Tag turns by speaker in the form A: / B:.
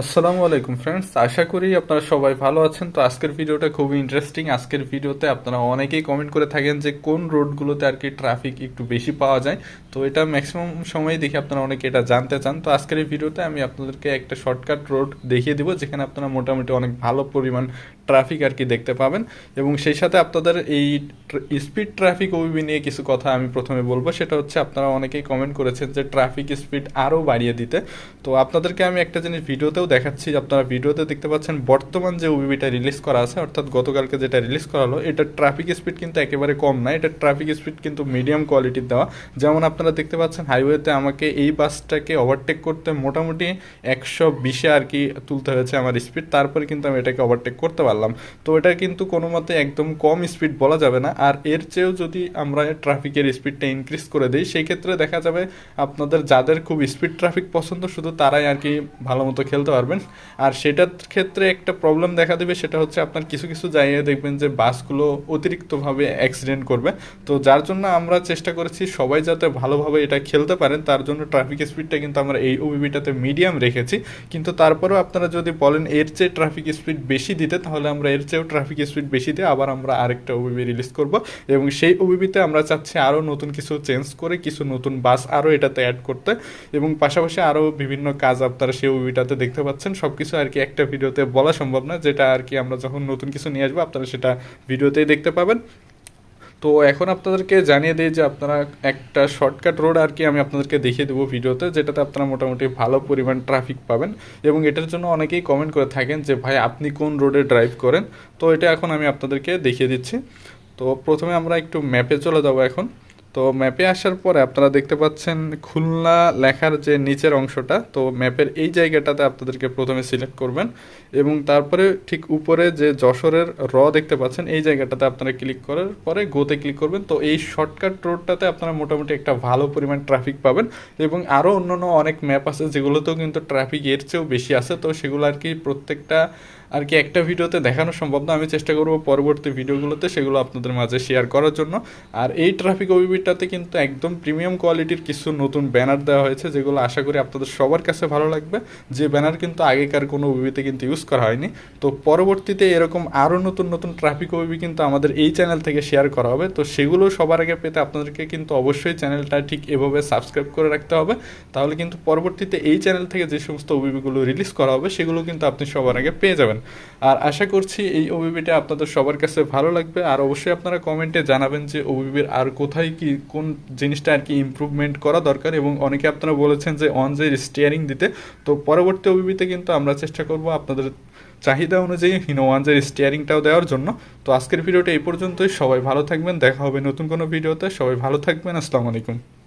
A: আসসালামু আলাইকুম ফ্রেন্ডস আশা করি আপনারা সবাই ভালো আছেন। তো আজকের ভিডিওটা খুবই ইন্টারেস্টিং আজকের ভিডিওতে আপনারা অনেকেই কমেন্ট করে থাকেন যে কোন রোডগুলোতে আর কি ট্রাফিক একটু বেশি পাওয়া যায়। তো এটা ম্যাক্সিমাম সময় দেখে আপনারা অনেকে এটা জানতে চান। তো আজকের এই ভিডিওতে আমি আপনাদেরকে একটা শর্টকাট রোড দেখিয়ে দিব, যেখানে আপনারা মোটামুটি অনেক ভালো পরিমাণ ট্রাফিক আর কি দেখতে পাবেন। এবং সেই সাথে আপনাদের এই স্পিড ট্রাফিক ওবিবি নিয়ে কিছু কথা আমি প্রথমে বলব। সেটা হচ্ছে আপনারা অনেকেই কমেন্ট করেছেন যে ট্রাফিক স্পিড আরও বাড়িয়ে দিতে। তো আপনাদেরকে আমি একটা জিনিস ভিডিওতেও দেখাচ্ছি। আপনারা ভিডিওতে দেখতে পাচ্ছেন বর্তমান যে ওবিবিটা রিলিজ করা আছে, অর্থাৎ গতকালকে যেটা রিলিজ করা হলো, এটা ট্রাফিক স্পিড কিন্তু একেবারে কম না। এটা ট্রাফিক স্পিড কিন্তু মিডিয়াম কোয়ালিটির দেওয়া। যেমন আপনারা দেখতে পাচ্ছেন হাইওয়েতে আমাকে এই বাসটাকে ওভারটেক করতে মোটামুটি একশো বিশে আর কি তুলতে হয়েছে আমার স্পিড তারপরে কিন্তু আমি এটাকে ওভারটেক করতে পারলাম। তো এটা কিন্তু কোনো মতে একদম কম স্পিড বলা যাবে না। আর এর চেয়েও যদি আমরা ট্রাফিকের স্পিডটা ইনক্রিজ করে দিই, সেই ক্ষেত্রে দেখা যাবে আপনাদের যাদের খুব স্পিড ট্রাফিক পছন্দ, শুধু তারাই আর কি ভালো মতো খেলতে পারবেন। আর সেটার ক্ষেত্রে একটা প্রবলেম দেখা দেবে, সেটা হচ্ছে আপনার কিছু কিছু জায়গায় দেখবেন যে বাসগুলো অতিরিক্তভাবে অ্যাক্সিডেন্ট করবে। তো যার জন্য আমরা চেষ্টা করেছি সবাই যাতে ভালোভাবে এটা খেলতে পারেন। তার জন্য ট্রাফিক স্পিডটা কিন্তু আমরা এই ওবিবিটাতে মিডিয়াম রেখেছি। কিন্তু তারপরেও আপনারা যদি বলেন এর চেয়ে ট্রাফিক স্পিড বেশি দিতে, তাহলে আমরা এর চেয়েও ট্রাফিক স্পিড বেশি দিয়ে আবার আমরা আরেকটা ওবিবি রিলিজ করব। এবং সেই ওবিবিতে আমরা চাচ্ছি আরও নতুন কিছু চেঞ্জ করে, কিছু নতুন বাস আরও এটাতে অ্যাড করতে। এবং পাশাপাশি আরও বিভিন্ন কাজ আপনারা সেই ওবিটাতে দেখতে পাচ্ছেন। সব কিছু আর কি একটা ভিডিওতে বলা সম্ভব না, যেটা আর কি আমরা যখন নতুন কিছু নিয়ে আসব, আপনারা সেটা ভিডিওতেই দেখতে পাবেন। তো এখন আপনাদেরকে জানিয়ে দিই যে আপনারা একটা শর্টকাট রোড আর কি আমি আপনাদেরকে দেখিয়ে দেবো ভিডিওতে, যেটাতে আপনারা মোটামুটি ভালো পরিমাণ ট্রাফিক পাবেন এবং এটার জন্য অনেকেই কমেন্ট করে থাকেন যে, ভাই, আপনি কোন রোডে ড্রাইভ করেন? তো এটা এখন আমি আপনাদেরকে দেখিয়ে দিচ্ছি। তো প্রথমে আমরা একটু ম্যাপে চলে যাব এখন। তো ম্যাপে আসার পরে আপনারা দেখতে পাচ্ছেন খুলনা লেখার যে নিচের অংশটা, তো ম্যাপের এই জায়গাটাতে আপনাদেরকে প্রথমে সিলেক্ট করবেন এবং তারপরে ঠিক উপরে যে যশোরের র দেখতে পাচ্ছেন, এই জায়গাটাতে আপনারা ক্লিক করার পরে গোতে ক্লিক করবেন। তো এই শর্টকাট রোডটাতে আপনারা মোটামুটি একটা ভালো পরিমাণ ট্রাফিক পাবেন এবং আরও অন্যান্য অনেক ম্যাপ আছে যেগুলোতেও কিন্তু ট্রাফিক এর চেয়েও বেশি আছে। তো সেগুলো আর কি প্রত্যেকটা আর কি একটা ভিডিওতে দেখানো সম্ভব না, আমি চেষ্টা করব পরবর্তী ভিডিওগুলোতে সেগুলো আপনাদের মাঝে শেয়ার করার জন্য। আর এই ট্রাফিক ওবিবিটাতে কিন্তু একদম প্রিমিয়াম কোয়ালিটির কিছু নতুন ব্যানার দেওয়া হয়েছে, যেগুলো আশা করি আপনাদের সবার কাছে ভালো লাগবে। যে ব্যানার কিন্তু আগেকার কোনো ওবিবিতে কিন্তু ইউজ করা হয়নি। তো পরবর্তীতে এরকম আরও নতুন নতুন ট্রাফিক ওবিবি কিন্তু আমাদের এই চ্যানেল থেকে শেয়ার করা হবে। তো সেগুলো সবার আগে পেতে আপনাদেরকে কিন্তু অবশ্যই চ্যানেলটা ঠিক এভাবে সাবস্ক্রাইব করে রাখতে হবে। তাহলে কিন্তু পরবর্তীতে এই চ্যানেল থেকে যে সমস্ত ওবিবিগুলো রিলিজ করা হবে, সেগুলো কিন্তু আপনি সবার আগে পেয়ে যাবেন। আর আশা করছি এই ওবিবিটা আপনাদের সবার কাছে ভালো লাগবে। আর অবশ্যই আপনারা কমেন্টে জানাবেন যে ওবিবির আর কোথায় কি, কোন জিনিসটা আর কি ইম্প্রুভমেন্ট করা দরকার এবং অনেকে আপনারা বলেছেন যে অন যে স্টিয়ারিং দিতে, তো পরবর্তী ওবিবিতে কিন্তু আমরা চেষ্টা করব আপনাদের চাহিদা অনুযায়ী হিনো ওয়ানজের স্টিয়ারিংটাও দেওয়ার জন্য। তো আজকের ভিডিওটা এই পর্যন্তই। সবাই ভালো থাকবেন। দেখা হবে নতুন কোনো ভিডিওতে। সবাই ভালো থাকবেন। আসসালামু আলাইকুম।